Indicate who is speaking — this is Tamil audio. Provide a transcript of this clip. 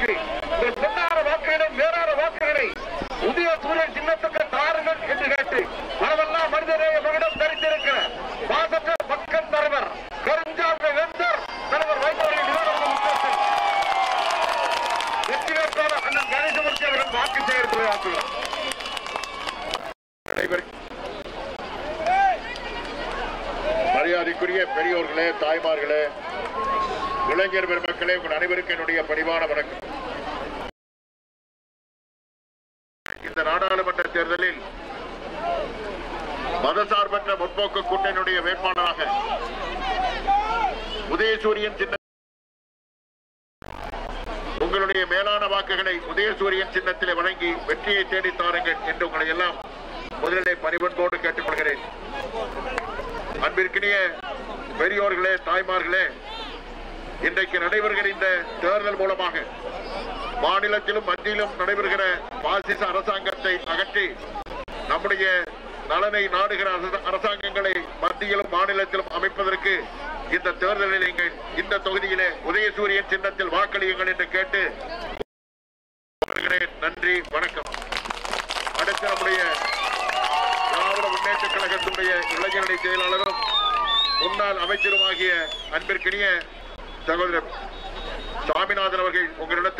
Speaker 1: வாக்கு உங்கள் பொன்னார வாக்குகளை மேலான வாக்குகளை உதய சூரியன் சின்னத்துக்கு தாருங்கள் என்று கேட்டு மனதெல்லாம் மனிதநேய மகிடம் தரித்திருக்கிற பாசற்ற பக்கம் தலைவர் கருஞ்சாந்த வெந்தர் தலைவர் வைத்தவர்கள் நிறுவனம் வெற்றி வேட்பாளர் அண்ணன் கணேசமூர்த்தி அவர்கள் வாக்கு சேகரிப்பு நடைபெறும்
Speaker 2: மரியாதைக்குரிய பெரியோர்களே தாய்மார்களே இளைஞர் பெருமக்களே உங்கள் அனைவருக்கும் என்னுடைய பணிவான வணக்கம். இந்த நாடாளுமன்ற தேர்தலில் மதசார்பற்ற முற்போக்கு கூட்டணியுடைய வேட்பாளராக உதயசூரியன் சின்ன உங்களுடைய மேலான வாக்குகளை உதயசூரியன் சின்னத்திலே வழங்கி வெற்றியை தேடி தாருங்கள் என்று உங்களை எல்லாம் முதலிலே பணிவன்போடு கேட்டுக்கொள்கிறேன். அன்பிற்கினிய பெரியோர்களே தாய்மார்களே இன்றைக்கு நடைபெறுகிற இந்த தேர்தல் மூலமாக மாநிலத்திலும் மத்தியிலும் நடைபெறுகிற பாசிச அரசாங்கத்தை அகற்றி நம்முடைய நலனை நாடுகிற அரசாங்கங்களை மத்தியிலும் மாநிலத்திலும் அமைப்பதற்கு இந்த தேர்தலில் நீங்கள் இந்த தொகுதியிலே உதயசூரியன் சின்னத்தில் வாக்களியுங்கள் என்று கேட்டு நன்றி வணக்கம். அடுத்து நம்முடைய திராவிட முன்னேற்ற கழகத்தினுடைய இளைஞரணி செயலாளரும் முன்னாள் அமைச்சருமாகிய அன்பிற்கினிய சகோதரர் சாமிநாதன் அவர்கள் உங்களிடத்தில்